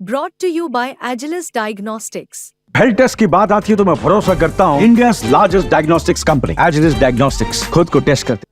Brought to you by Agilus Diagnostics. Health test की बात आती है तो मैं भरोसा करता हूँ India largest diagnostics company Agilus diagnostics खुद को टेस्ट करते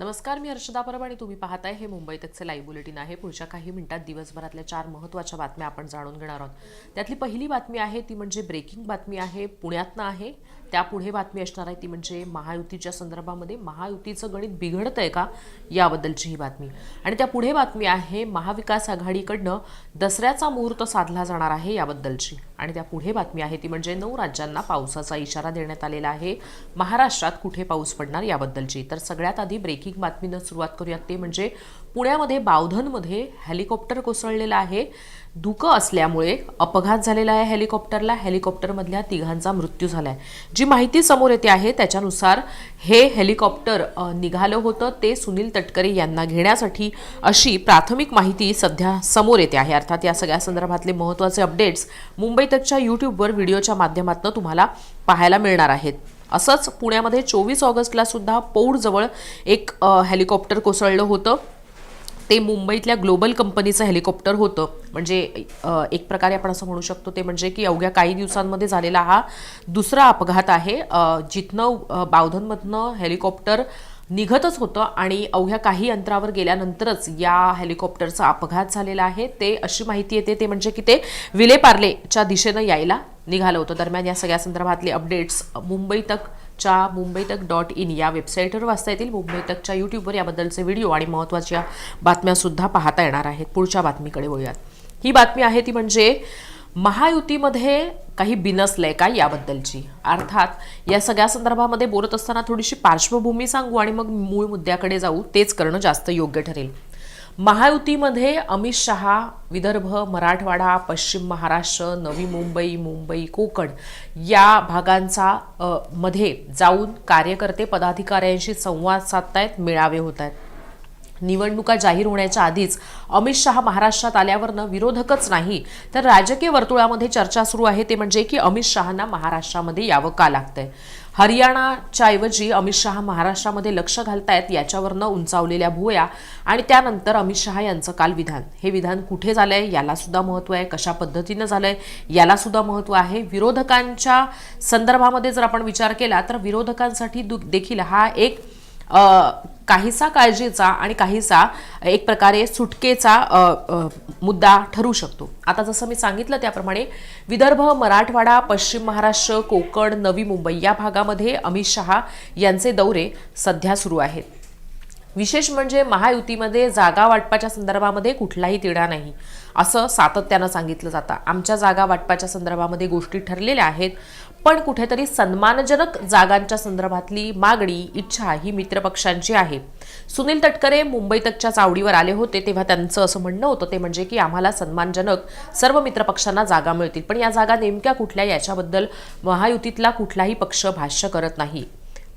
नमस्कार मी हर्षदा परब आणि तुम्ही पाहताय हे मुंबई तकचे लाईव्ह बुलेटिन आहे. पुढच्या काही मिनिटात दिवसभरातल्या चार महत्त्वाच्या बातम्या आपण जाणून घेणार आहोत. त्यातली पहिली बातमी आहे ती म्हणजे ब्रेकिंग बातमी आहे. पुण्यातनं आहे. त्यापुढे बातमी असणार आहे ती म्हणजे महायुतीच्या संदर्भामध्ये महायुतीचं गणित बिघडतंय का याबद्दलची ही बातमी. आणि त्या पुढे बातमी आहे महाविकास आघाडीकडनं दसऱ्याचा मुहूर्त साधला जाणार आहे याबद्दलची. आणि त्या पुढे बातमी आहे ती म्हणजे नऊ राज्यांना पावसाचा इशारा देण्यात आलेला आहे. महाराष्ट्रात कुठे पाऊस पडणार याबद्दलची? तर सगळ्यात आधी ब्रेकिंग बातमीनं सुरुवात करूयात ते म्हणजे पुण्यामध्ये बावधनमध्ये हेलिकॉप्टर कोसळलेलं आहे. धुकं असल्यामुळे अपघात झालेला आहे हेलिकॉप्टरला. हेलिकॉप्टरमधल्या तिघांचा मृत्यू झाला आहे जी माहिती समोर येते आहे त्याच्यानुसार हे हेलिकॉप्टर निघालं होतं. ते सुनील तटकरे यांना घेण्यासाठी अशी प्राथमिक माहिती सध्या समोर येते आहे. अर्थात या सगळ्या संदर्भातले महत्त्वाचे अपडेट्स मुंबई तकच्या यूट्यूबवर व्हिडिओच्या माध्यमातून तुम्हाला पाहायला मिळणार आहेत. असंच पुण्यामध्ये चोवीस ऑगस्टला सुद्धा पौडजवळ एक हेलिकॉप्टर कोसळलं होतं. ते मुंबईतल्या ग्लोबल कंपनीचं हेलिकॉप्टर होतं. म्हणजे एक प्रकारे आपण असं म्हणू शकतो ते म्हणजे की अवघ्या काही दिवसांमध्ये झालेला हा दुसरा अपघात आहे. जिथनं बावधनमधनं हेलिकॉप्टर निघतच होतं आणि अवघ्या काही अंतरावर गेल्यानंतरच या हेलिकॉप्टरचा अपघात झालेला आहे. ते अशी माहिती येते ते म्हणजे की ते विलेपार्लेच्या दिशेनं यायला निघालं होतं. दरम्यान या सगळ्या संदर्भातले अपडेट्स मुंबई तक च्या मुंबई तक डॉट इन या वेबसाईटवर वाचता येतील. मुंबई तकच्या यूट्यूबवर याबद्दलचे व्हिडिओ आणि महत्त्वाच्या बातम्यासुद्धा पाहता येणार आहेत. पुढच्या बातमीकडे वळूयात. ही बातमी आहे ती म्हणजे महायुतीमध्ये काही बिनसलंय का याबद्दलची. अर्थात या सगळ्या संदर्भामध्ये बोलत असताना थोडीशी पार्श्वभूमी सांगू आणि मग मूळ मुद्द्याकडे जाऊ तेच करणं जास्त योग्य ठरेल. महायुतीमध्ये अमित शहा विदर्भ मराठवाडा पश्चिम महाराष्ट्र नवी मुंबई मुंबई कोकण या भागांचा मध्ये जाऊन कार्यकर्ते पदाधिकाऱ्यांशी संवाद साधतायत मेळावे होत आहेत निवडणुका जाहीर होण्याच्या आधीच अमित शहा महाराष्ट्रात आल्यावरनं विरोधकच नाही. तर राजकीय वर्तुळामध्ये चर्चा सुरू आहे ते म्हणजे की अमित शहांना महाराष्ट्रामध्ये यावं का लागतंय? हरियाणाच्या ऐवजी अमित शहा महाराष्ट्रामध्ये लक्ष घालतायत याच्यावरनं उंचावलेल्या भुवया आणि त्यानंतर अमित शहा यांचं काल विधान. हे विधान कुठे झालंय याला सुद्धा महत्त्व आहे कशा पद्धतीनं झालंय याला सुद्धा महत्त्व आहे. विरोधकांच्या संदर्भामध्ये जर आपण विचार केला तर विरोधकांसाठी दु- देखील हा एक काहीसा काळजीचा आणि काहीसा एक प्रकारे सुटकेचा मुद्दा ठरू शकतो. आता जसं मी सांगितलं त्याप्रमाणे विदर्भ मराठवाडा पश्चिम महाराष्ट्र कोकण नवी मुंबई या भागामध्ये अमित शहा यांचे दौरे सध्या सुरू आहेत. विशेष म्हणजे महायुतीमध्ये जागा वाटपाच्या संदर्भामध्ये कुठलाही तिढा नाही असं सातत्यानं सांगितलं जातं. आमच्या जागा वाटपाच्या संदर्भामध्ये गोष्टी ठरलेल्या आहेत. पण कुठेतरी सन्मानजनक जागांच्या संदर्भातली मागणी इच्छा ही मित्रपक्षांची आहे. सुनील तटकरे मुंबई तकच्या चावडीवर आले होते तेव्हा त्यांचं असं म्हणणं होतं ते म्हणजे की आम्हाला सन्मानजनक सर्व मित्रपक्षांना जागा मिळतील. पण या जागा नेमक्या कुठल्या याच्याबद्दल महायुतीतला कुठलाही पक्ष भाष्य करत नाही.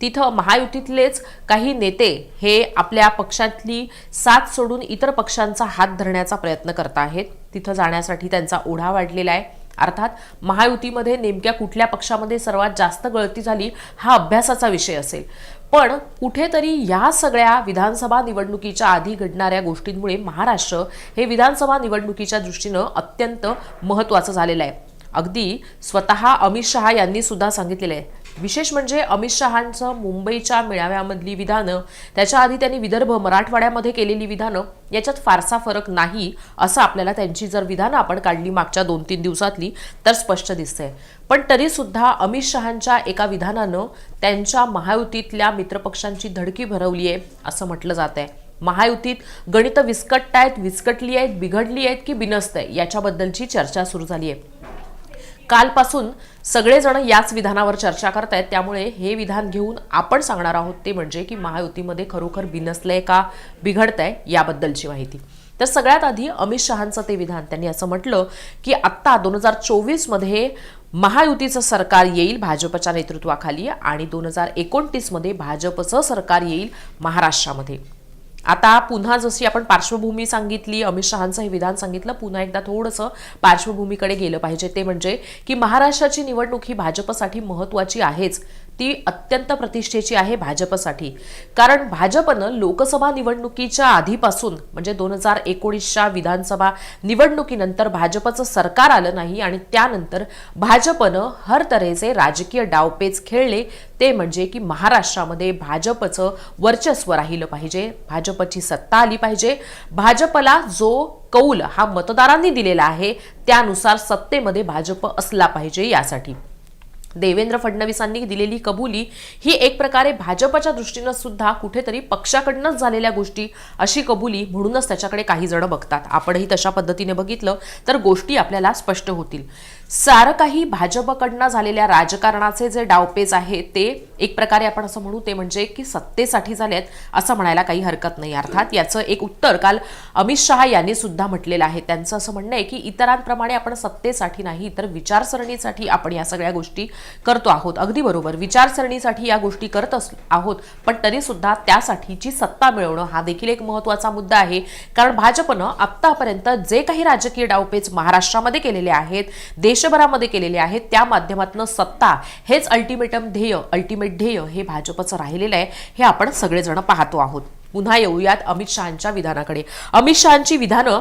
तिथं महायुतीतलेच काही नेते हे आपल्या पक्षातली साथ सोडून इतर पक्षांचा हात धरण्याचा प्रयत्न करत आहेत. तिथं जाण्यासाठी त्यांचा ओढा वाढलेला आहे. अर्थात महायुतीमध्ये नेमक्या कुठल्या पक्षामध्ये सर्वात जास्त गळती झाली हा अभ्यासाचा विषय असेल. पण कुठेतरी या सगळ्या विधानसभा निवडणुकीच्या आधी घडणाऱ्या गोष्टींमुळे महाराष्ट्र हे विधानसभा निवडणुकीच्या दृष्टीनं अत्यंत महत्त्वाचं झालेलं आहे. अगदी स्वतः अमित शहा यांनी सुद्धा सांगितलेलं आहे. विशेष म्हणजे अमित शहांचं मुंबईच्या मेळाव्यामधली विधानं त्याच्या आधी त्यांनी विदर्भ मराठवाड्यामध्ये केलेली विधानं याच्यात फारसा फरक नाही असं आपल्याला त्यांची जर विधानं आपण काढली मागच्या दोन तीन दिवसातली तर स्पष्ट दिसतंय. पण तरीसुद्धा अमित शहांच्या एका विधानानं त्यांच्या महायुतीतल्या मित्रपक्षांची धडकी भरवली आहे असं म्हटलं जात आहे महायुतीत गणितं विस्कटतायत विस्कटली आहेत बिघडली आहेत की बिनसत आहे याच्याबद्दलची चर्चा सुरू झाली आहे. कालपासून सगळेजण याच विधानावर चर्चा करतायत त्यामुळे हे विधान घेऊन आपण सांगणार आहोत ते म्हणजे की महायुतीमध्ये खरोखर बिनसलंय का बिघडतंय याबद्दलची माहिती. तर सगळ्यात आधी अमित शहांचं ते विधान. त्यांनी असं म्हटलं की आत्ता दोन हजार चोवीसमध्ये महायुतीचं सरकार येईल भाजपच्या नेतृत्वाखाली आणि दोन हजार एकोणतीसमध्ये भाजपचं सरकार येईल महाराष्ट्रामध्ये. आता पुन्हा जशी आपण पार्श्वभूमी सांगितली अमित शहांचं हे विधान सांगितलं पुन्हा एकदा थोडंसं पार्श्वभूमीकडे गेलं पाहिजे. ते म्हणजे की महाराष्ट्राची निवडणूक ही भाजपसाठी महत्त्वाची आहेच. ती अत्यंत प्रतिष्ठेची आहे भाजपसाठी. कारण भाजपनं लोकसभा निवडणुकीच्या आधीपासून म्हणजे दोन हजार एकोणीसच्या विधानसभा निवडणुकीनंतर भाजपचं सरकार आलं नाही आणि त्यानंतर भाजपनं हर तऱ्हेचे राजकीय डावपेच खेळले ते म्हणजे की महाराष्ट्रामध्ये भाजपचं वर्चस्व राहिलं पाहिजे भाजपची सत्ता आली पाहिजे. भाजपला जो कौल हा मतदारांनी दिलेला आहे त्यानुसार सत्तेमध्ये भाजप असला पाहिजे यासाठी. देवेंद्र फडणवीसांनी दिलेली कबुली ही एक प्रकारे भाजपच्या दृष्टीनं सुद्धा कुठेतरी पक्षाकडनंच झालेल्या गोष्टी अशी कबुली म्हणूनच त्याच्याकडे काही जण बघतात. आपणही तशा पद्धतीने बघितलं तर गोष्टी आपल्याला स्पष्ट होतील. सारं काही भाजपकडनं झालेल्या राजकारणाचे जे डावपेच आहेत ते एक प्रकारे आपण असं म्हणू ते म्हणजे की सत्तेसाठी झालेत असं म्हणायला काही हरकत नाही अर्थात. याचं एक उत्तर काल अमित शहा यांनी सुद्धा म्हटलेलं आहे. त्यांचं असं म्हणणं आहे की इतरांप्रमाणे आपण सत्तेसाठी नाही तर विचारसरणीसाठी आपण या सगळ्या गोष्टी करतो आहोत. अगदी बरोबर विचारसरणीसाठी या गोष्टी करत अस आहोत. पण तरीसुद्धा त्यासाठीची सत्ता मिळवणं हा देखील एक महत्त्वाचा मुद्दा आहे. कारण भाजपनं आत्तापर्यंत जे काही राजकीय डावपेच महाराष्ट्रामध्ये केलेले आहेत देश देशभरामध्ये केलेले आहेत त्या माध्यमातून सत्ता हेच अल्टिमेटम ध्येय अल्टिमेट ध्येय हे भाजपचं राहिलेलं आहे. हे आपण सगळेजण पाहतो आहोत. पुन्हा येऊयात अमित शहांच्या विधानाकडे. अमित शहांची विधानं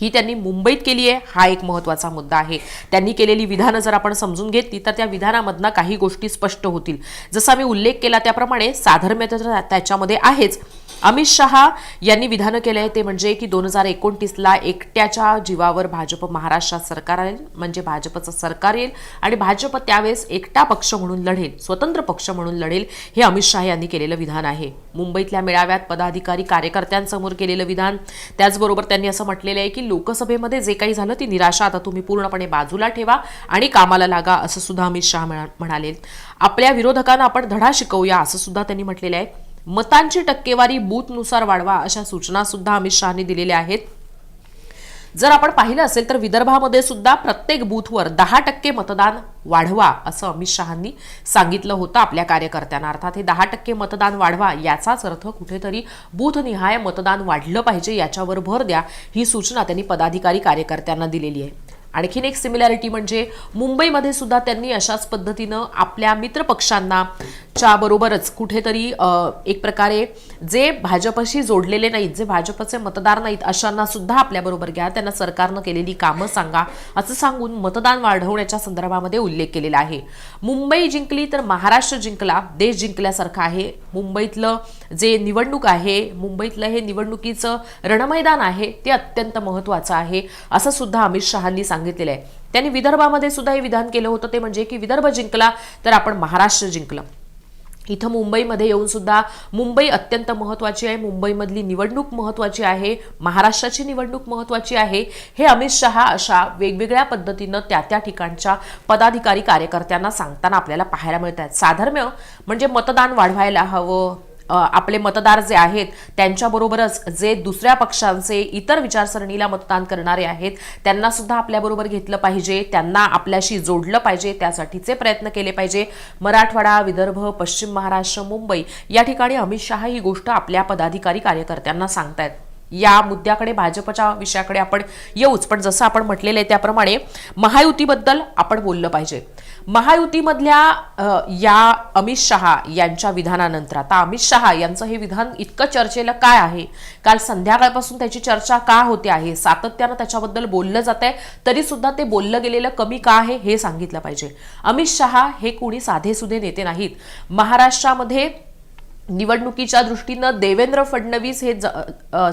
ही त्यांनी मुंबईत केली आहे. हा एक महत्त्वाचा मुद्दा आहे. त्यांनी केलेली विधानं जर आपण समजून घेतली तर त्या विधानामधनं काही गोष्टी स्पष्ट होतील. जसा मी उल्लेख केला त्याप्रमाणे साधर्म्य तर त्याच्यामध्ये आहेच. अमित शहा यांनी विधानं केलं आहे ते म्हणजे की दोन हजार एकोणतीसला एकट्याच्या जीवावर भाजप महाराष्ट्रात सरकार येईल म्हणजे भाजपचं सरकार येईल आणि भाजप त्यावेळेस एकटा पक्ष म्हणून लढेल स्वतंत्र पक्ष म्हणून लढेल हे अमित शहा यांनी केलेलं विधान आहे. मुंबईतल्या मेळाव्यात पदाधिकारी कार्यकर्त्यांसमोर केलेलं विधान त्याचबरोबर त्यांनी असं म्हटलेलं आहे की लोकसभेमध्ये जे काही झालं ती निराशा आता तुम्ही पूर्णपणे बाजूला ठेवा आणि कामाला लागा असं सुद्धा अमित शहा म्हणा- म्हणाले. आपल्या विरोधकांना आपण धडा शिकवूया असं सुद्धा त्यांनी म्हटलेलं आहे. मतांची टक्केवारी बूथनुसार वाढवा अशा सूचना सुद्धा अमित शहानी दिलेल्या आहेत. जर आपण पाहिलं असेल तर विदर्भामध्ये सुद्धा प्रत्येक बूथवर दहा टक्के मतदान वाढवा असं अमित शहांनी सांगितलं होतं आपल्या कार्यकर्त्यांना. अर्थात हे दहा टक्के मतदान वाढवा याचाच अर्थ कुठेतरी बूथनिहाय मतदान वाढलं पाहिजे याच्यावर भर द्या ही सूचना त्यांनी पदाधिकारी कार्यकर्त्यांना दिलेली आहे. आणखीन एक सिमिलॅरिटी म्हणजे मुंबईमध्ये सुद्धा त्यांनी अशाच पद्धतीनं आपल्या मित्रपक्षांना च्या बरोबरच कुठेतरी एक प्रकारे जे भाजपशी जोडलेले नाहीत जे भाजपचे मतदार नाहीत अशांना सुद्धा आपल्याबरोबर घ्या. त्यांना सरकारनं केलेली कामं सांगा. असं सांगून मतदान वाढवण्याच्या संदर्भामध्ये उल्लेख केलेला आहे. मुंबई जिंकली तर महाराष्ट्र जिंकला देश जिंकल्यासारखं आहे. मुंबईतलं जे निवडणूक आहे मुंबईतलं हे निवडणुकीचं रणमैदान आहे ते अत्यंत महत्त्वाचं आहे असं सुद्धा अमित शहांनी सांगितलेलं आहे. त्यांनी विदर्भामध्ये सुद्धा हे विधान केलं होतं. ते म्हणजे की विदर्भ जिंकला तर आपण महाराष्ट्र जिंकलं. इथं मुंबईमध्ये येऊन सुद्धा मुंबई अत्यंत महत्त्वाची आहे. मुंबईमधली निवडणूक महत्त्वाची आहे. महाराष्ट्राची निवडणूक महत्त्वाची आहे. हे अमित शहा अशा वेगवेगळ्या पद्धतीनं त्या त्या ठिकाणच्या पदाधिकारी कार्यकर्त्यांना सांगताना आपल्याला पाहायला मिळत आहेत. साधर्म्य म्हणजे मतदान वाढवायला हवं. आपले मतदार जे आहेत त्यांच्याबरोबरच जे दुसऱ्या पक्षांचे इतर विचारसरणीला मतदान करणारे आहेत त्यांना सुद्धा आपल्याबरोबर घेतलं पाहिजे त्यांना आपल्याशी जोडलं पाहिजे त्यासाठीचे प्रयत्न केले पाहिजे. मराठवाडा विदर्भ पश्चिम महाराष्ट्र मुंबई या ठिकाणी अमित शहा ही गोष्ट आपल्या पदाधिकारी कार्यकर्त्यांना सांगतायत. या मुद्द्याकडे भाजपच्या विषयाकडे आपण येऊच. पण जसं आपण म्हटलेलं आहे त्याप्रमाणे महायुतीबद्दल आपण बोललं पाहिजे. महायुतीमधल्या या अमित शहा यांच्या विधानानंतर आता अमित शहा यांचं हे विधान इतकं चर्चेला काय आहे? काल संध्याकाळपासून त्याची चर्चा का होते आहे? सातत्यानं त्याच्याबद्दल बोललं जात आहे तरी सुद्धा ते बोललं गेलेलं कमी का आहे हे सांगितलं पाहिजे. अमित शहा हे कोणी साधेसुधे नेते नाहीत. महाराष्ट्रामध्ये निवडणुकीच्या दृष्टीनं देवेंद्र फडणवीस हे ज-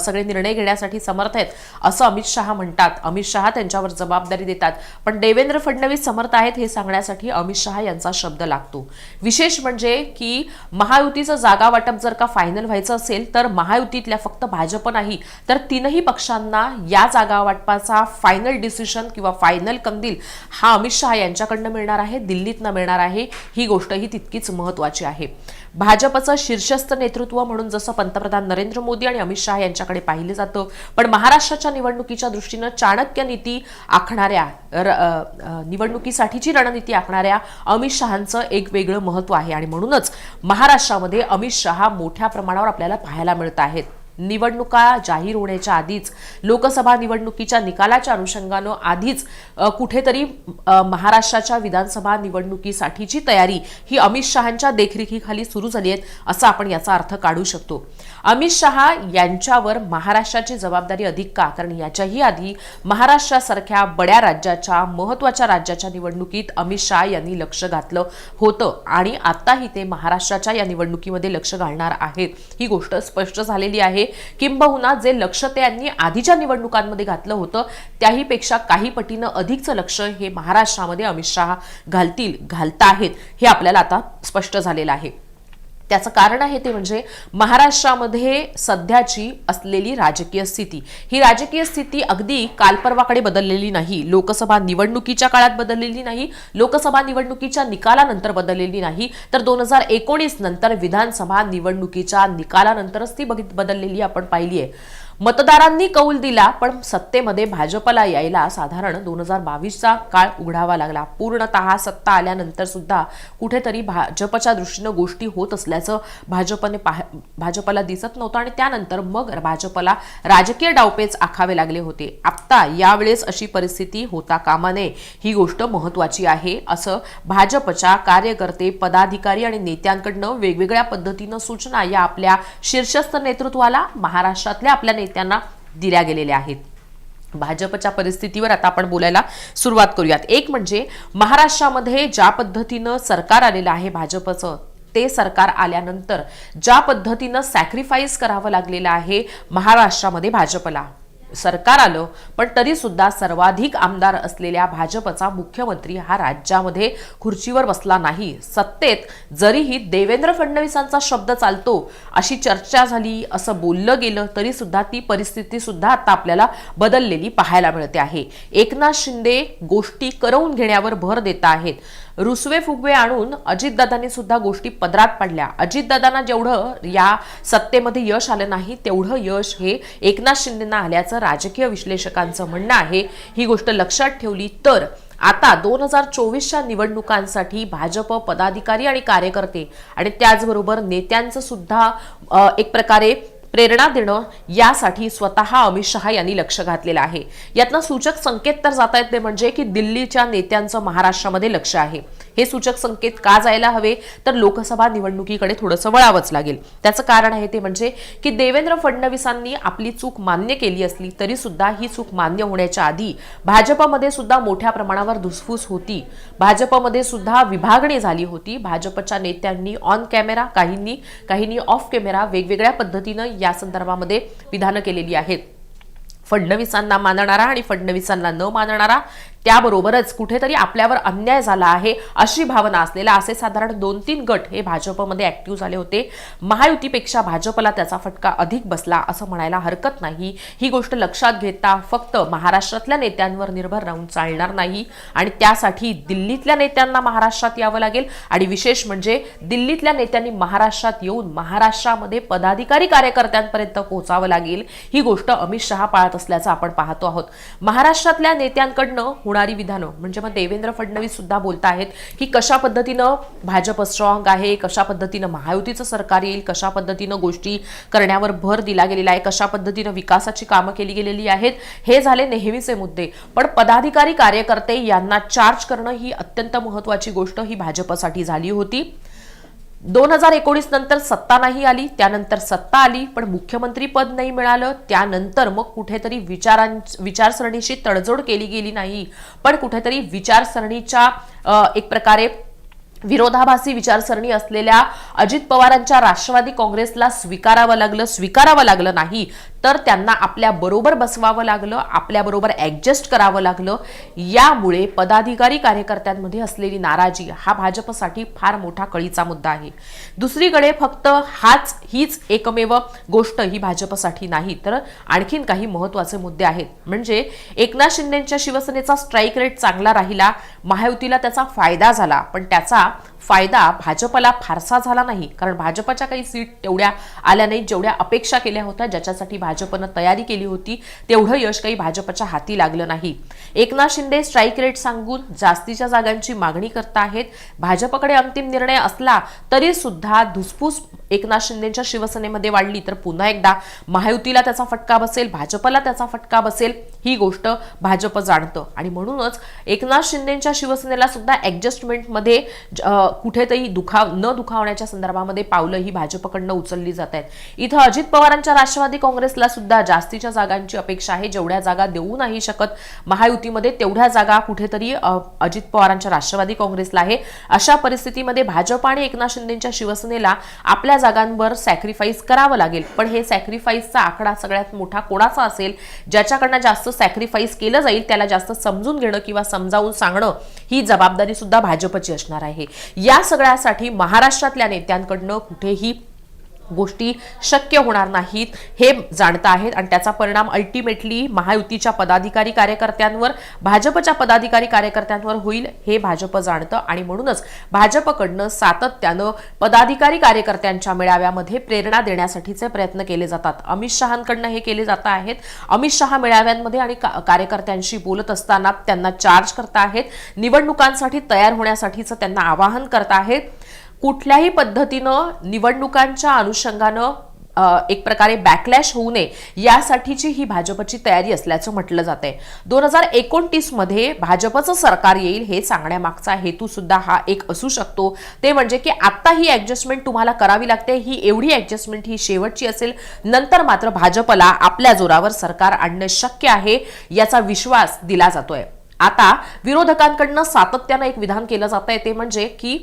सगळे निर्णय घेण्यासाठी समर्थ आहेत असं अमित शहा म्हणतात. अमित शहा त्यांच्यावर जबाबदारी देतात. पण देवेंद्र फडणवीस समर्थ आहेत हे सांगण्यासाठी अमित शहा यांचा शब्द लागतो. विशेष म्हणजे की महायुतीचं जागा वाटप जर का फायनल व्हायचं असेल तर महायुतीतल्या फक्त भाजप नाही तर तीनही पक्षांना या जागा वाटपाचा फायनल डिसिशन किंवा फायनल कंदील हा अमित शहा यांच्याकडनं मिळणार आहे दिल्लीतनं मिळणार आहे. ही गोष्ट ही तितकीच महत्वाची आहे. भाजपचं शीर्षस्थ नेतृत्व म्हणून जसं पंतप्रधान नरेंद्र मोदी आणि अमित शहा यांच्याकडे पाहिलं जातं पण महाराष्ट्राच्या निवडणुकीच्या दृष्टीनं चाणक्य नीती आखणाऱ्या र- निवडणुकीसाठीची रणनीती आखणाऱ्या अमित शहांचं एक वेगळं महत्त्व आहे. आणि म्हणूनच महाराष्ट्रामध्ये अमित शहा मोठ्या प्रमाणावर आपल्याला पाहायला मिळत आहेत. निवडणुका जाहीर होण्याच्या आधीच लोकसभा निवडणुकीच्या निकालाच्या अनुषंगानं आधीच कुठेतरी महाराष्ट्राच्या विधानसभा निवडणुकीसाठीची तयारी ही अमित शहांच्या देखरेखीखाली सुरू झाली आहे असं आपण याचा अर्थ काढू शकतो. अमित शहा यांच्यावर महाराष्ट्राची जबाबदारी अधिक का? कारण याच्याही आधी महाराष्ट्रासारख्या बड्या राज्याच्या महत्त्वाच्या राज्याच्या निवडणुकीत अमित शहा यांनी लक्ष घातलं होतं आणि आताही ते महाराष्ट्राच्या या निवडणुकीमध्ये लक्ष घालणार आहेत. ही गोष्ट स्पष्ट झालेली आहे. किंबहुना जे लक्ष त्यांनी आधीच्या निवडणुकांमध्ये घातलं होतं त्याहीपेक्षा काही पटीनं अधिकचं लक्ष हे महाराष्ट्रामध्ये अमित शहा घालतील घालताहेत हे आपल्याला आता स्पष्ट झालेलं आहे. त्याचं कारण आहे ते म्हणजे महाराष्ट्रामध्ये सध्याची असलेली राजकीय स्थिती. ही राजकीय स्थिती अगदी कालपर्वाकडे बदललेली नाही. लोकसभा निवडणुकीच्या काळात बदललेली नाही. लोकसभा निवडणुकीच्या निकालानंतर बदललेली नाही. तर दोन हजार एकोणीस नंतर विधानसभा निवडणुकीच्या निकालानंतरच ती बघित बदललेली आपण पाहिली आहे मतदारांनी कौल दिला पण सत्तेमध्ये भाजपला यायला साधारण दोन हजार बावीसचा काळ उघडावा लागला. पूर्णतः सत्ता आल्यानंतर सुद्धा कुठेतरी भाजपच्या दृष्टीनं गोष्टी होत असल्याचं भाजपने पाह भाजपला दिसत नव्हतं आणि त्यानंतर मग भाजपला राजकीय डावपेच आखावे लागले होते. आत्ता यावेळेस अशी परिस्थिती होता कामा नये ही गोष्ट महत्वाची आहे असं भाजपच्या कार्यकर्ते पदाधिकारी आणि नेत्यांकडनं वेगवेगळ्या पद्धतीनं सूचना या आपल्या शीर्षस्थ नेतृत्वाला महाराष्ट्रातल्या आपल्या त्यांना दिल्या गेलेल्या आहेत. भाजपच्या परिस्थितीवर आता आपण बोलायला सुरुवात करूयात. एक म्हणजे महाराष्ट्रामध्ये ज्या पद्धतीनं सरकार आलेलं आहे भाजपचं ते सरकार आल्यानंतर ज्या पद्धतीनं सॅक्रिफाईस करावं लागलेलं आहे महाराष्ट्रामध्ये भाजपला. सरकार आलं पण तरीसुद्धा सर्वाधिक आमदार असलेल्या भाजपचा मुख्यमंत्री हा राज्यामध्ये खुर्चीवर बसला नाही. सत्तेत जरीही देवेंद्र फडणवीसांचा शब्द चालतो अशी चर्चा झाली असं बोललं गेलं तरीसुद्धा ती परिस्थितीसुद्धा आता आपल्याला बदललेली पाहायला मिळते आहे. एकनाथ शिंदे गोष्टी करवून घेण्यावर भर देत आहेत. रुसवे फुगवे आणून अजितदादांनी सुद्धा गोष्टी पदरात पाडल्या. अजितदादांना जेवढं या सत्तेमध्ये यश आलं नाही तेवढं यश हे एकनाथ शिंदेना आल्याचं राजकीय विश्लेषकांचं म्हणणं आहे. ही गोष्ट लक्षात ठेवली तर आता दोन हजार चोवीसच्या निवडणुकांसाठी भाजप पदाधिकारी आणि कार्यकर्ते आणि त्याचबरोबर नेत्यांचं सुद्धा एक प्रकारे प्रेरणा देणं यासाठी स्वतः अमित शहा यांनी लक्ष घातलेलं आहे. यातनं सूचक संकेत तर जात आहेत ते म्हणजे की दिल्लीच्या नेत्यांचं महाराष्ट्रामध्ये लक्ष आहे. हे सूचक संकेत का जायला हवे? तर लोकसभा निवडणुकीकडे थोडंसं वळावंच लागेल. त्याचं कारण आहे ते म्हणजे की देवेंद्र फडणवीसांनी आपली चूक मान्य केली असली तरी सुद्धा ही चूक मान्य होण्याच्या आधी भाजपमध्ये सुद्धा मोठ्या प्रमाणावर धुसफूस होती. भाजपमध्ये सुद्धा विभागणी झाली होती. भाजपच्या नेत्यांनी ऑन कॅमेरा काहींनी काहींनी ऑफ कॅमेरा वेगवेगळ्या पद्धतीनं या संदर्भामध्ये विधानं केलेली आहेत. फडणवीसांना मानणारा आणि फडणवीसांना न मानणारा त्याबरोबरच कुठेतरी आपल्यावर अन्याय झाला आहे अशी भावना असलेला असे साधारण दोन तीन गट हे भाजपमध्ये ऍक्टिव्ह झाले होते. महायुतीपेक्षा भाजपला त्याचा फटका अधिक बसला असं म्हणायला हरकत नाही. ही गोष्ट लक्षात घेता फक्त महाराष्ट्रातल्या नेत्यांवर निर्भर राहून चालणार नाही आणि त्यासाठी दिल्लीतल्या नेत्यांना महाराष्ट्रात यावं लागेल आणि विशेष म्हणजे दिल्लीतल्या नेत्यांनी महाराष्ट्रात येऊन महाराष्ट्रामध्ये पदाधिकारी कार्यकर्त्यांपर्यंत पोहोचावं लागेल. ही गोष्ट अमित शहा पाळत असल्याचं आपण पाहतो आहोत. महाराष्ट्रातल्या नेत्यांकडनं होणारी विधानं. म्हणजे मग देवेंद्र फडणवीस सुद्धा बोलत आहेत की कशा पद्धतीनं भाजप स्ट्रॉंग आहे कशा पद्धतीनं महायुतीचं सरकार येईल कशा पद्धतीनं गोष्टी करण्यावर भर दिला गेलेला आहे कशा पद्धतीनं विकासाची कामं केली गेलेली आहेत हे झाले नेहमीचे मुद्दे. पण पदाधिकारी कार्यकर्ते यांना चार्ज करणं ही अत्यंत महत्वाची गोष्ट ही भाजपसाठी झाली होती. दोन हजार एकोणीस नंतर सत्ता नाही आली त्यानंतर सत्ता आली पण मुख्यमंत्री पद नाही मिळालं त्यानंतर मग कुठेतरी विचारां विचारसरणीशी तडजोड केली गेली नाही. पण कुठेतरी विचारसरणीच्या एक प्रकारे विरोधाभासी विचारसरणी असलेल्या अजित पवारांच्या राष्ट्रवादी काँग्रेसला स्वीकारावं लागलं स्वीकारावं लागलं नाही. तर त्यांना आपल्या बरोबर बसवावं लागलं आपल्याबरोबर ॲडजस्ट करावं लागलं. यामुळे पदाधिकारी कार्यकर्त्यांमध्ये असलेली नाराजी हा भाजपसाठी फार मोठा कळीचा मुद्दा आहे. दुसरीकडे फक्त हाच हीच एकमेव गोष्ट ही भाजपसाठी नाही तर आणखीन काही महत्त्वाचे मुद्दे आहेत. म्हणजे एकनाथ शिंदेच्या शिवसेनेचा स्ट्राईक रेट चांगला राहिला महायुतीला त्याचा फायदा झाला पण त्याचा फायदा भाजपला फारसा झाला नाही. कारण भाजपच्या काही सीट तेवढ्या आल्या नाहीत जेवढ्या अपेक्षा केल्या होत्या ज्याच्यासाठी भाजपनं तयारी केली होती तेवढं यश काही भाजपच्या हाती लागलं नाही. एकनाथ शिंदे स्ट्राईक रेट सांगून जास्तीच्या जागांची मागणी करत आहेत. भाजपकडे अंतिम निर्णय असला तरी सुद्धा धुसफूस एकनाथ शिंदेच्या शिवसेनेमध्ये वाढली. तर पुन्हा एकदा महायुतीला त्याचा फटका बसेल भाजपला त्याचा फटका बसेल ही गोष्ट भाजप जाणतं. आणि म्हणूनच एकनाथ शिंदेच्या शिवसेनेला सुद्धा ऍडजस्टमेंटमध्ये कुठेतरी दुखाव न दुखावण्याच्या संदर्भामध्ये पावलं ही भाजपकडनं उचलली जात आहेत. इथं अजित पवारांच्या राष्ट्रवादी काँग्रेसला सुद्धा जास्तीच्या जागांची अपेक्षा आहे. जेवढ्या जागा देऊ नाही शकत महायुतीमध्ये तेवढ्या जागा कुठेतरी अजित पवारांच्या राष्ट्रवादी काँग्रेसला आहे. अशा परिस्थितीमध्ये भाजप आणि एकनाथ शिंदेच्या शिवसेनेला आपल्या जागांवर सॅक्रिफाईस करावं लागेल. पण हे सॅक्रिफाईसचा आकडा सगळ्यात मोठा कोणाचा असेल? ज्याच्याकडनं जास्त सॅक्रिफाईस केलं जाईल त्याला जास्त समजून घेणं किंवा समजावून सांगणं ही जबाबदारी सुद्धा भाजपची असणार आहे. या सगळ्यासाठी महाराष्ट्रातल्या नेत्यांकडनं कुठेही गोष्टी शक्य होणार नाहीत हे जाणता आहेत आणि त्याचा परिणाम अल्टिमेटली महायुतीच्या पदाधिकारी कार्यकर्त्यांवर भाजपच्या पदाधिकारी कार्यकर्त्यांवर होईल हे भाजप जाणतं. आणि म्हणूनच भाजपकडनं सातत्यानं पदाधिकारी कार्यकर्त्यांच्या मेळाव्यामध्ये प्रेरणा देण्यासाठीचे प्रयत्न केले जातात. अमित शहांकडनं हे केले जात आहेत. अमित शहा मेळाव्यांमध्ये आणि का- कार्यकर्त्यांशी बोलत असताना त्यांना चार्ज करत आहेत. निवडणुकांसाठी तयार होण्यासाठीचं त्यांना आवाहन करत आहेत. कुठल्याही पद्धतीनं निवडणुकांच्या अनुषंगानं एक प्रकारे बॅकलॅश होऊ नये यासाठीची ही भाजपची तयारी असल्याचं म्हटलं जात आहे दोन हजार एकोणतीसमध्ये भाजपचं सरकार येईल हे सांगण्यामागचा हेतू सुद्धा हा एक असू शकतो. ते म्हणजे की आत्ता ही ॲडजस्टमेंट तुम्हाला करावी लागते ही एवढी ॲडजस्टमेंट ही शेवटची असेल नंतर मात्र भाजपला आपल्या जोरावर सरकार आणणं शक्य आहे याचा विश्वास दिला जातोय. आता विरोधकांकडनं सातत्यानं एक विधान केलं जात आहे ते म्हणजे की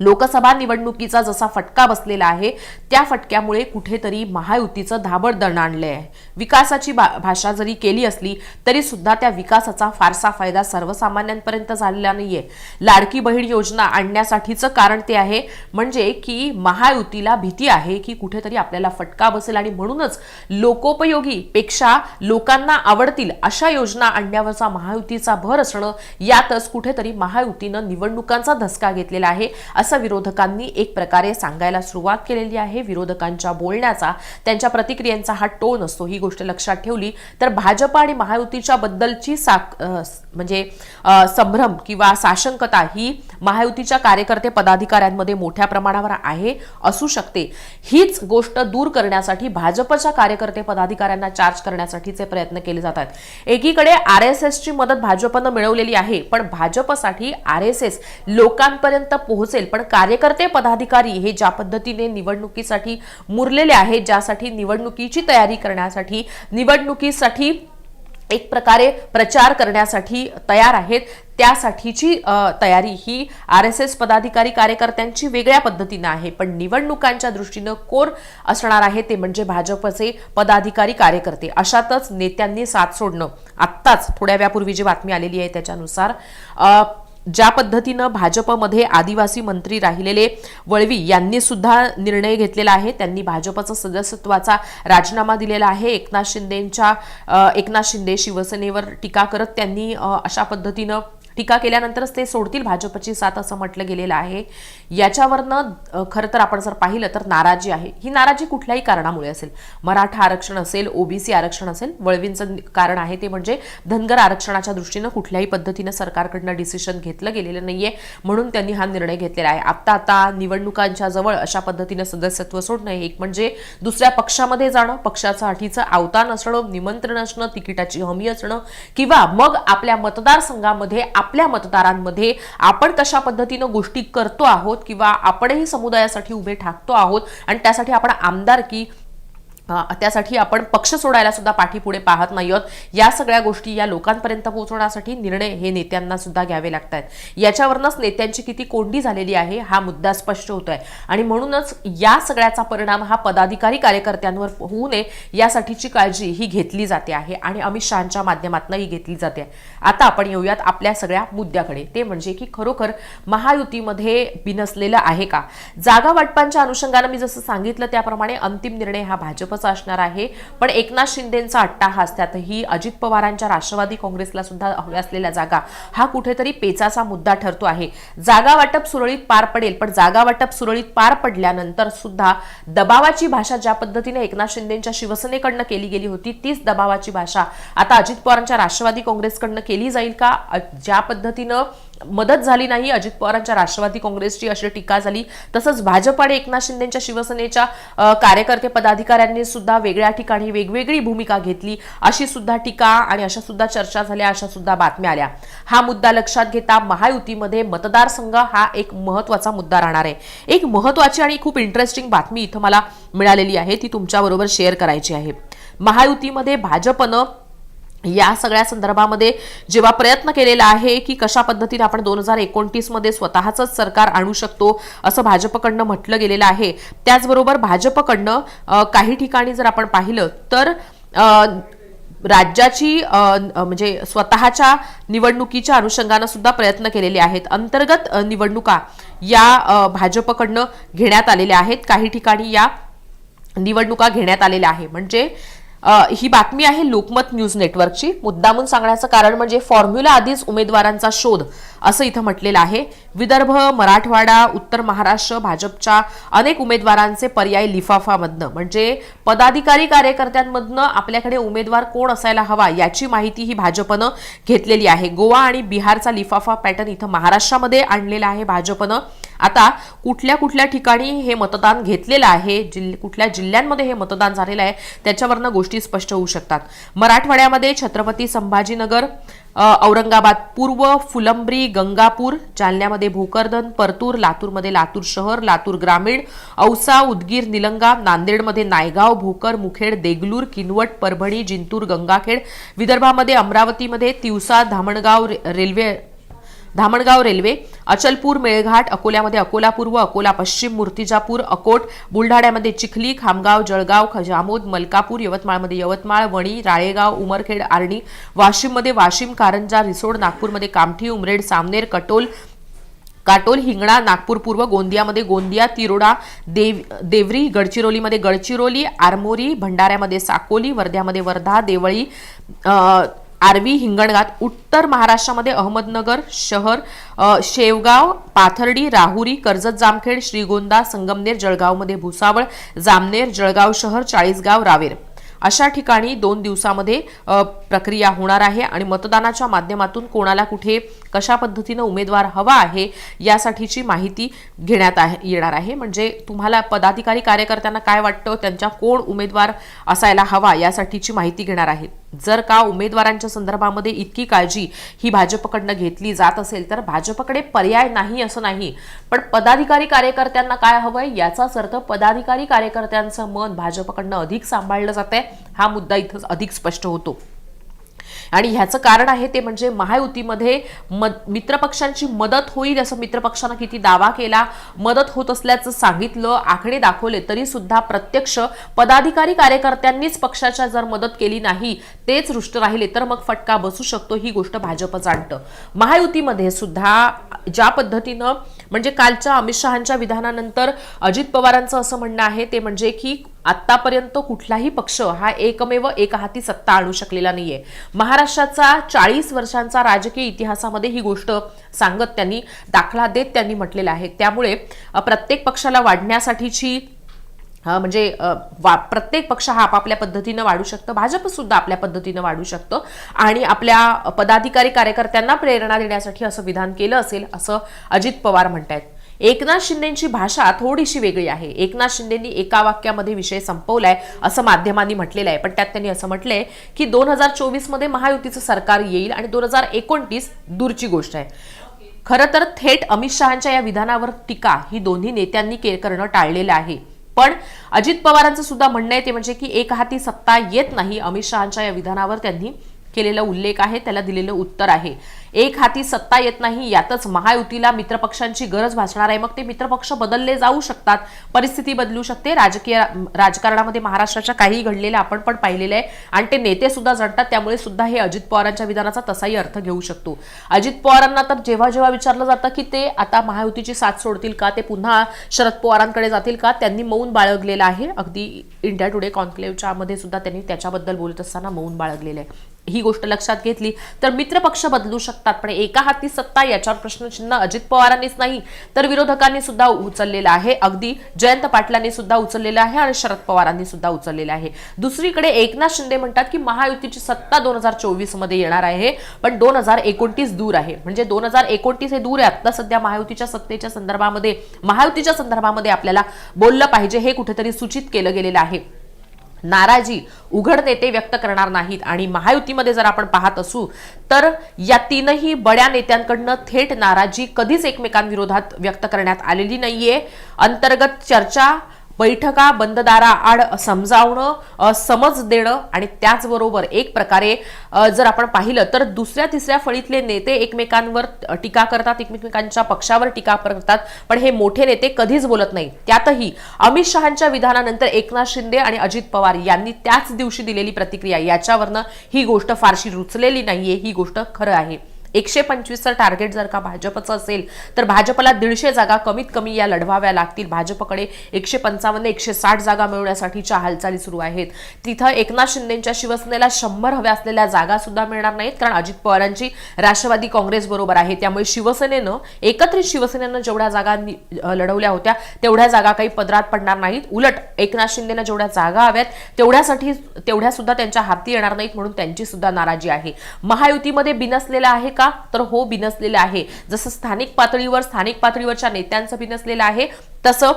लोकसभा निवडणुकीचा जसा फटका बसलेला आहे त्या फटक्यामुळे कुठेतरी महायुतीचं धाबड दण आहे विकासाची भा- भाषा जरी केली असली तरी सुद्धा त्या विकासाचा फारसा फायदा सर्वसामान्यांपर्यंत झालेला नाहीये. लाडकी बहीण योजना आणण्यासाठीचं कारण ते आहे म्हणजे की महायुतीला भीती आहे की कुठेतरी आपल्याला फटका बसेल आणि म्हणूनच लोकोपयोगी पेक्षा लोकांना आवडतील अशा योजना आणण्यावरचा महायुतीचा भर असणं यातच कुठेतरी महायुतीनं निवडणुकांचा धसका घेतलेला आहे असं विरोधकांनी एक प्रकारे सांगायला सुरुवात केलेली आहे. विरोधकांच्या बोलण्याचा त्यांच्या प्रतिक्रियांचा हा टोन असतो ही गोष्ट लक्षात ठेवली. तर भाजप आणि महायुतीच्या बद्दलची साक म्हणजे संभ्रम किंवा साशंकता ही महायुतीच्या कार्यकर्ते पदाधिकाऱ्यांमध्ये मोठ्या प्रमाणावर आहे असू शकते. हीच गोष्ट दूर करण्यासाठी भाजपच्या कार्यकर्ते पदाधिकाऱ्यांना चार्ज करण्यासाठीचे प्रयत्न केले जातात. एकीकडे आर एस एसची मदत भाजपनं मिळवलेली आहे पण भाजपसाठी आर एस एस लोकांपर्यंत पोहोचेल पण कार्यकर्ते पदाधिकारी हे ज्या पद्धतीने निवडणुकीसाठी मुरलेले आहेत ज्यासाठी निवडणुकीची तयारी करण्यासाठी निवडणुकीसाठी एक प्रकारे प्रचार करण्यासाठी तयार आहेत त्यासाठीची तयारी ही आर एस एस पदाधिकारी कार्यकर्त्यांची वेगळ्या पद्धतीनं आहे. पण निवडणुकांच्या दृष्टीनं कोर असणार आहे ते म्हणजे भाजपचे पदाधिकारी कार्यकर्ते. अशातच नेत्यांनी साथ सोडणं. आत्ताच थोड्या वेळापूर्वी जी बातमी आलेली आहे त्याच्यानुसार ज्या पद्धतीनं भाजपमध्ये आदिवासी मंत्री राहिलेले वळवी यांनी सुद्धा निर्णय घेतलेला आहे त्यांनी भाजपचा सदस्यत्वाचा राजीनामा दिलेला आहे. एकनाथ शिंदेंच्या एकनाथ शिंदे शिवसेनेवर टीका करत त्यांनी अशा पद्धतीनं टीका केल्यानंतरच ते सोडतील. भाजपची साथ असं म्हटलं गेलेलं आहे. याच्यावरनं खरं तर आपण जर पाहिलं तर नाराजी आहे. ही नाराजी कुठल्याही कारणामुळे असेल. मराठा आरक्षण असेल ओबीसी आरक्षण असेल वळवींचं कारण आहे ते म्हणजे धनगर आरक्षणाच्या दृष्टीनं कुठल्याही पद्धतीनं सरकारकडनं डिसिशन घेतलं गेलेलं नाहीये. म्हणून त्यांनी हा निर्णय घेतलेला आहे. आता आता निवडणुकांच्या जवळ अशा पद्धतीनं सदस्यत्व सोडणं हे एक म्हणजे दुसऱ्या पक्षामध्ये जाणं पक्षाचं अटीचं आवतान असणं निमंत्रण असणं तिकिटाची हमी असणं किंवा मग आपल्या मतदारसंघामध्ये आपल्या मतदारांमध्ये आपण कशा पद्धतीनं गोष्टी करतो आहोत किंवा आपणही समुदायासाठी उभे ठाकतो आहोत आणि त्यासाठी आपण आमदारकी त्यासाठी आपण पक्ष सोडायला सुद्धा पाठीपुढे पाहत नाही आहोत. या सगळ्या गोष्टी या लोकांपर्यंत पोहोचवण्यासाठी निर्णय हे नेत्यांना सुद्धा घ्यावे लागत आहेत याच्यावरनच नेत्यांची किती कोंडी झालेली आहे हा मुद्दा स्पष्ट होतो आहे आणि म्हणूनच या सगळ्याचा परिणाम हा पदाधिकारी कार्यकर्त्यांवर होऊ नये यासाठीची काळजी ही घेतली जाते आहे आणि अमित शहाच्या माध्यमातून ही घेतली जाते आता आपण येऊयात आपल्या सगळ्या मुद्द्याकडे. ते म्हणजे की खरोखर महायुतीमध्ये बिनसलेलं आहे का? जागा वाटपांच्या अनुषंगानं मी जसं सांगितलं त्याप्रमाणे अंतिम निर्णय हा भाजप भाजपचा असणार आहे. पण एकनाथ शिंदेचा अट्टाहास त्यातही अजित पवारांच्या राष्ट्रवादी काँग्रेसला सुद्धा हव्या असलेल्या जागा. हा कुठेतरी पेचाचा मुद्दा ठरतो आहे. जागा वाटप सुरळीत पार पडेल पण जागा वाटप सुरळीत पार पडल्यानंतर सुद्धा दबावाची भाषा ज्या पद्धतीने एकनाथ शिंदेच्या शिवसेनेकडनं केली गेली होती तीच दबावाची भाषा आता अजित पवारांच्या राष्ट्रवादी काँग्रेसकडनं केली जाईल का? ज्या पद्धतीनं मदत झाली नाही अजित पवारांच्या राष्ट्रवादी काँग्रेसची अशी टीका झाली तसंच भाजप आणि एकनाथ शिंदेच्या शिवसेनेच्या कार्यकर्ते पदाधिकाऱ्यांनी सुद्धा वेगळ्या ठिकाणी वेगवेगळी भूमिका घेतली. अशी सुद्धा टीका आणि अशा सुद्धा चर्चा झाल्या अशा सुद्धा बातम्या आल्या. हा मुद्दा लक्षात घेता महायुतीमध्ये मतदारसंघ हा एक महत्त्वाचा मुद्दा राहणार आहे. एक महत्वाची आणि खूप इंटरेस्टिंग बातमी इथं मला मिळालेली आहे ती तुमच्याबरोबर शेअर करायची आहे. महायुतीमध्ये भाजपनं या सगळ्या संदर्भामध्ये जेव्हा प्रयत्न केलेला आहे की कशा पद्धतीने आपण दोन हजार एकोणतीसमध्ये स्वतःचंच सरकार आणू शकतो असं भाजपकडनं म्हटलं गेलेलं आहे त्याचबरोबर भाजपकडनं काही ठिकाणी जर आपण पाहिलं तर राज्याची म्हणजे स्वतःच्या निवडणुकीच्या अनुषंगानं सुद्धा प्रयत्न केलेले आहेत. अंतर्गत निवडणुका या भाजपकडनं घेण्यात आलेल्या आहेत. काही ठिकाणी या निवडणुका घेण्यात आलेल्या आहे म्हणजे ही बातमी आहे लोकमत न्यूज नेटवर्कची. मुद्दामून सांगण्याचं कारण म्हणजे फॉर्म्युला आधीच उमेदवारांचा शोध असं इथं म्हटलेलं आहे. विदर्भ मराठवाडा उत्तर महाराष्ट्र भाजपच्या अनेक उमेदवारांचे पर्याय लिफाफामधनं म्हणजे पदाधिकारी कार्यकर्त्यांमधनं आपल्याकडे उमेदवार कोण असायला हवा याची माहिती ही भाजपनं घेतलेली आहे. गोवा आणि बिहारचा लिफाफा पॅटर्न इथं महाराष्ट्रामध्ये आणलेला आहे भाजपनं. आता कुठल्या कुठल्या ठिकाणी हे मतदान घेतलेलं आहे जिल्ह कुठल्या जिल्ह्यांमध्ये हे मतदान झालेलं आहे त्याच्यावरनं गोष्टी स्पष्ट होऊ शकतात. मराठवाड्यामध्ये छत्रपती संभाजीनगर औरंगाबाद पूर्व फुलंब्री गंगापूर जालन्यामध्ये भोकरदन परतूर लातूरमध्ये लातूर शहर लातूर ग्रामीण औसा उदगीर निलंगा नांदेडमध्ये नायगाव भोकर मुखेड देगलूर किनवट परभणी जिंतूर गंगाखेड विदर्भामध्ये अमरावतीमध्ये तिवसा धामणगाव रे- रेल्वे धामणगाव रेल्वे अचलपूर मेळघाट अकोल्यामध्ये अकोला पूर्व अकोला पश्चिम मूर्तिजापूर अकोट बुलढाण्यामध्ये चिखली खामगाव जळगाव खजामोद मलकापूर यवतमाळमध्ये यवतमाळ वणी राळेगाव उमरखेड आर्णी वाशिममध्ये वाशिम कारंजा रिसोड नागपूरमध्ये कामठी उमरेड सामनेर कटोल काटोल हिंगणा नागपूर पूर्व गोंदियामध्ये गोंदिया तिरोडा देव देवरी गडचिरोलीमध्ये गडचिरोली आरमोरी भंडाऱ्यामध्ये साकोली वर्ध्यामध्ये वर्धा देवळी आर्वी हिंगणघाट उत्तर महाराष्ट्रामध्ये अहमदनगर शहर शेवगाव पाथर्डी राहुरी कर्जत जामखेड श्रीगोंदा संगमनेर जळगावमध्ये भुसावळ जामनेर जळगाव शहर चाळीसगाव रावेर. अशा ठिकाणी दोन दिवसामध्ये प्रक्रिया होणार आहे आणि मतदानाच्या माध्यमातून कोणाला कुठे कशा पद्धतीनं उमेदवार हवा आहे यासाठीची माहिती घेण्यात आहे येणार आहे. म्हणजे तुम्हाला पदाधिकारी कार्यकर्त्यांना काय वाटतं त्यांच्या कोण उमेदवार असायला हवा यासाठीची माहिती घेणार आहे. जर का उमेदवारांच्या संदर्भामध्ये इतकी काळजी ही भाजपकडनं घेतली जात असेल तर भाजपकडे पर्याय नाही असं नाही. पण पदाधिकारी कार्यकर्त्यांना काय हवंय याचाच अर्थ पदाधिकारी कार्यकर्त्यांचं मन भाजपकडनं अधिक सांभाळलं जात आहे हा मुद्दा इथं अधिक स्पष्ट होतो. आणि ह्याचं कारण आहे ते म्हणजे महायुतीमध्ये मद मित्रपक्षांची मदत होईल असं मित्रपक्षानं किती दावा केला. मदत होत असल्याचं सांगितलं आकडे दाखवले तरी सुद्धा प्रत्यक्ष पदाधिकारी कार्यकर्त्यांनीच पक्षाच्या जर मदत केली नाही तेच रुष्ट राहिले तर मग फटका बसू शकतो ही गोष्ट भाजप जाणतं महायुतीमध्ये सुद्धा ज्या पद्धतीनं म्हणजे कालच्या अमित शहांच्या विधानानंतर अजित पवारांचं असं म्हणणं आहे ते म्हणजे की आतापर्यंत कुठलाही पक्ष हा एकमेव एकहाती सत्ता आणू शकलेला नाहीये. महाराष्ट्राचा चाळीस वर्षांचा राजकीय इतिहासामध्ये ही गोष्ट सांगत त्यांनी दाखला देत त्यांनी म्हटलेला आहे. त्यामुळे प्रत्येक पक्षाला वाढण्यासाठीची म्हणजे वा- प्रत्येक पक्ष हा आपापल्या पद्धतीनं वाढू शकतं. भाजपसुद्धा आपल्या पद्धतीनं वाढू शकतं. आणि आपल्या पदाधिकारी कार्यकर्त्यांना प्रेरणा देण्यासाठी असं विधान केलं असेल असं अजित पवार म्हणतायत. एकनाथ शिंदेची भाषा थोडीशी वेगळी आहे. एकनाथ शिंदेनी एका वाक्यामध्ये विषय संपवलाय असं माध्यमांनी म्हटलेलं आहे. पण त्यात त्यांनी असं म्हटलंय की दोन हजार चोवीसमध्ये महायुतीचं सरकार येईल आणि दोन हजार एकोणतीस दूरची गोष्ट आहे. खरं तर थेट अमित शहाच्या या विधानावर टीका ही दोन्ही नेत्यांनी के- करणं टाळलेलं आहे. पण अजित पवारांचं सुद्धा म्हणणं आहे ते म्हणजे की एक हाती सत्ता येत नाही. अमित शहाच्या या विधानावर त्यांनी केलेला उल्लेख आहे त्याला दिलेलं उत्तर आहे. एक हाती सत्ता येत नाही यातच महायुतीला मित्रपक्षांची गरज भासणार आहे. मग ते मित्रपक्ष बदलले जाऊ शकतात परिस्थिती बदलू शकते. राजकीय राजकारणामध्ये महाराष्ट्राच्या काही घडलेलं आपण पण पाहिलेलं आहे. आणि ते नेते सुद्धा जणतात त्यामुळे सुद्धा हे अजित पवारांच्या विधानाचा तसाही अर्थ घेऊ शकतो. अजित पवारांना तर जेव्हा जेव्हा विचारलं जातं की ते आता महायुतीची साथ सोडतील का ते पुन्हा शरद पवारांकडे जातील का त्यांनी मौन बाळगलेलं आहे. अगदी इंडिया टुडे कॉन्क्लेव्हच्या मध्ये सुद्धा त्यांनी त्याच्याबद्दल बोलत असताना मौन बाळगलेलं आहे. ही गोष्ट लक्षात घेतली तर मित्रपक्ष बदलू शकतात. पण एका हाती सत्ता याच्यावर प्रश्नचिन्ह अजित पवारांनीच नाही. तर विरोधकांनी सुद्धा उचललेलं आहे. अगदी जयंत पाटलांनी सुद्धा उचललेलं आहे आणि शरद पवारांनी सुद्धा उचललेलं आहे. दुसरीकडे एकनाथ शिंदे म्हणतात की महायुतीची सत्ता दोन हजार चोवीसमध्ये येणार आहे पण दोन हजार एकोणतीस दूर आहे. म्हणजे दोन हजार एकोणतीस हे दूर आहे. आता सध्या महायुतीच्या सत्तेच्या संदर्भामध्ये महायुतीच्या संदर्भामध्ये आपल्याला बोललं पाहिजे हे कुठेतरी सूचित केलं गेलेलं आहे. नाराजी उघड नेते व्यक्त करणार नाहीत. आणि महायुतीमध्ये जर आपण पाहत असू तर या तीनही बड्या नेत्यांकडनं थेट नाराजी कधीच एकमेकांविरोधात व्यक्त करण्यात आलेली नाहीये. अंतर्गत चर्चा बैठका बंददारा आड समजावणं समज देणं आणि त्याचबरोबर एक प्रकारे जर आपण पाहिलं तर दुसऱ्या तिसऱ्या फळीतले नेते एकमेकांवर टीका करतात एकमेकांच्या पक्षावर टीका करतात पण हे मोठे नेते कधीच बोलत नाही त्यातही अमित शहांच्या विधानानंतर एकनाथ शिंदे आणि अजित पवार यांनी त्याच दिवशी दिलेली प्रतिक्रिया याच्यावरनं ही गोष्ट फारशी रुचलेली नाहीये ही गोष्ट खरं आहे. एकशे पंचवीसचं टार्गेट जर का भाजपचं असेल तर भाजपला दीडशे जागा कमीत कमी या लढवाव्या लागतील. भाजपकडे एकशे पंचावन्न एकशे साठ जागा मिळवण्यासाठीच्या हालचाली सुरू आहेत. तिथं एकनाथ शिंदेच्या शिवसेनेला शंभर हव्या असलेल्या जागा सुद्धा मिळणार नाहीत कारण अजित पवारांची राष्ट्रवादी काँग्रेस बरोबर आहे. त्यामुळे शिवसेनेनं एकत्रित शिवसेनेनं जेवढ्या जागा लढवल्या होत्या तेवढ्या जागा काही पदरात पडणार नाहीत. उलट एकनाथ शिंदेनं जेवढ्या जागा हव्यात तेवढ्यासाठी तेवढ्या सुद्धा त्यांच्या हाती येणार नाहीत म्हणून त्यांची सुद्धा नाराजी आहे. महायुतीमध्ये बिनसलेला आहे का? तर हो बिनसलेलं आहे. जसं स्थानिक पातळीवर स्थानिक पातळीवरच्या नेत्यांचं बिनसलेलं आहे तसं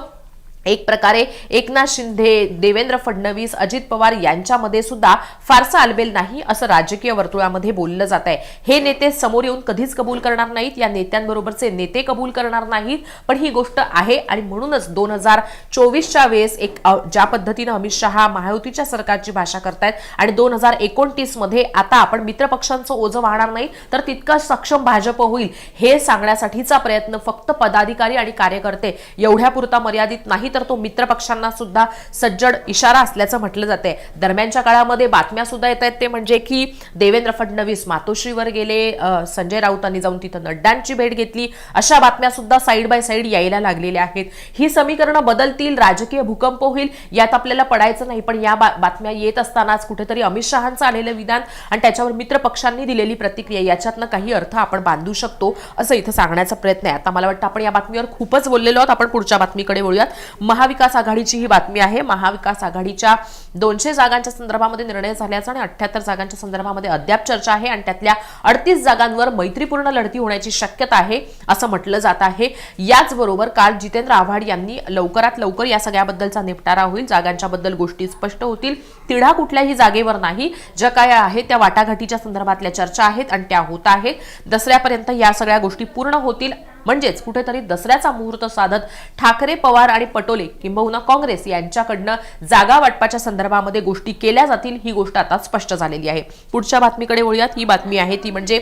एक प्रकारे एकनाथ शिंदे देवेंद्र फडणवीस अजित पवार यांच्यामध्ये सुद्धा फारसा आलबेल नाही असं राजकीय वर्तुळामध्ये बोललं जात आहे. हे नेते समोर येऊन कधीच कबूल करणार नाहीत. या नेत्यांबरोबरचे नेते कबूल करणार नाहीत. पण ही गोष्ट आहे आणि म्हणूनच दोन हजार चोवीसच्या वेळेस एक ज्या पद्धतीनं अमित शहा महायुतीच्या सरकारची भाषा करतायत आणि दोन हजार एकोणतीसमध्ये आता आपण मित्रपक्षांचं ओझं वाहणार नाही तर तितकं सक्षम भाजप होईल हे सांगण्यासाठीचा प्रयत्न फक्त पदाधिकारी आणि कार्यकर्ते एवढ्यापुरता मर्यादित नाही तर तो मित्रपक्षांना सुद्धा सज्जड इशारा असल्याचं म्हटलं जाते दरम्यानच्या काळामध्ये बातम्या सुद्धा येत आहेत ते म्हणजे की देवेंद्र फडणवीस मातोश्रीवर गेले संजय राऊतांनी जाऊन तिथं नड्डांची भेट घेतली. अशा बातम्या सुद्धा साईड बाय साईड यायला लागलेल्या आहेत. ही समीकरणं बदलतील राजकीय भूकंप होईल यात आपल्याला पडायचं नाही पण या बातम्या येत असतानाच कुठेतरी अमित शहांचं आलेलं विधान आणि त्याच्यावर मित्र पक्षांनी दिलेली प्रतिक्रिया याच्यातनं काही अर्थ आपण बांधू शकतो असं इथं सांगण्याचा प्रयत्न आहे. आता मला वाटतं आपण या बातमीवर खूपच बोललेलो आहोत. आपण पुढच्या बातमीकडे वळूयात. महाविकास आघाडीची ही बातमी आहे. महाविकास आघाडीच्या दोनशे जागांच्या संदर्भामध्ये निर्णय झाल्याचा आणि अठ्याहत्तर जागांच्या संदर्भामध्ये अद्याप चर्चा आहे आणि त्यातल्या अडतीस जागांवर मैत्रीपूर्ण लढती होण्याची शक्यता आहे असं म्हटलं जात आहे. याचबरोबर काल जितेंद्र आव्हाड यांनी लवकरात लवकर या सगळ्याबद्दलचा निपटारा होईल. जागांच्या बद्दल गोष्टी स्पष्ट होतील. तिढा कुठल्याही जागेवर नाही. ज्या काय आहे त्या वाटाघाटीच्या संदर्भातल्या चर्चा आहेत आणि त्या होत आहेत. दसऱ्यापर्यंत या सगळ्या गोष्टी पूर्ण होतील. म्हणजेच कुठेतरी दसऱ्याचा मुहूर्त साधत ठाकरे पवार आणि पटोले किंबहुना काँग्रेस यांच्याकडनं जागा वाटपाच्या संदर्भामध्ये गोष्टी केल्या जातील ही गोष्ट आता स्पष्ट झालेली आहे. पुढच्या बातमीकडे वळूयात. ही बातमी आहे ती म्हणजे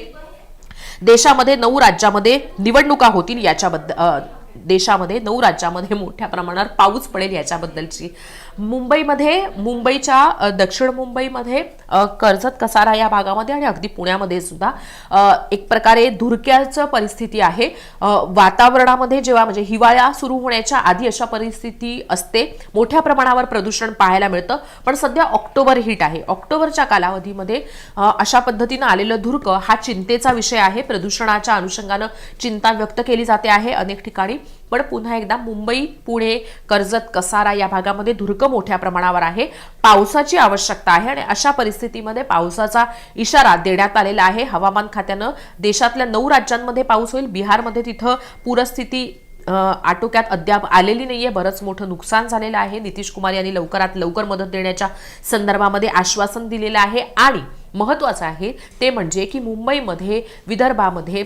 देशामध्ये नऊ राज्यामध्ये निवडणुका होतील याच्याबद्दल देशामध्ये नऊ राज्यामध्ये मोठ्या प्रमाणात पाऊस पडेल याच्याबद्दलची. मुंबईमध्ये मुंबईच्या दक्षिण मुंबईमध्ये कर्जत कसारा या भागामध्ये आणि अगदी पुण्यामध्ये सुद्धा एक प्रकारे धुरक्याचं परिस्थिती आहे. वातावरणामध्ये जेव्हा म्हणजे हिवाळा सुरू होण्याच्या आधी अशा परिस्थिती असते मोठ्या प्रमाणावर प्रदूषण पाहायला मिळतं. पण सध्या ऑक्टोबर हिट आहे. ऑक्टोबरच्या कालावधीमध्ये अशा पद्धतीनं आलेलं धुरक हा चिंतेचा विषय आहे. प्रदूषणाच्या अनुषंगानं चिंता व्यक्त केली जाते आहे अनेक ठिकाणी. पण पुन्हा एकदा मुंबई पुणे कर्जत कसारा या भागामध्ये धुरकं मोठ्या प्रमाणावर आहे. पावसाची आवश्यकता आहे आणि अशा परिस्थितीमध्ये पावसाचा इशारा देण्यात आलेला आहे. हवामान खात्यानं देशातल्या नऊ राज्यांमध्ये पाऊस होईल. बिहारमध्ये तिथं पूरस्थिती आटोक्यात अद्याप आलेली नाहीये. बरंच मोठं नुकसान झालेलं आहे. नितीश कुमार यांनी लवकरात लवकर मदत देण्याच्या संदर्भामध्ये आश्वासन दिलेलं आहे. आणि महत्वाचं आहे ते म्हणजे की मुंबईमध्ये विदर्भामध्ये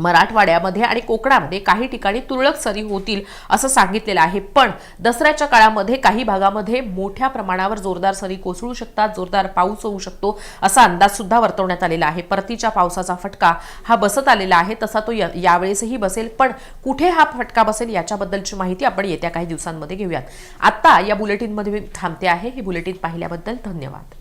मराठवाड्यामध्ये आणि कोकणामध्ये काही ठिकाणी तुरळक सरी होतील असं सांगितलेलं आहे. पण दसऱ्याच्या काळामध्ये काही भागामध्ये मोठ्या प्रमाणावर जोरदार सरी कोसळू शकतात जोरदार पाऊस होऊ शकतो असा अंदाज सुद्धा वर्तवण्यात आलेला आहे. परतीच्या पावसाचा फटका हा बसत आलेला आहे तसा तो यावेळेसही बसेल. पण कुठे हा फटका बसेल याच्याबद्दलची माहिती आपण येत्या काही दिवसांमध्ये घेऊयात. आता या बुलेटिनमध्ये मी थांबते आहे. हे बुलेटिन पाहिल्याबद्दल धन्यवाद.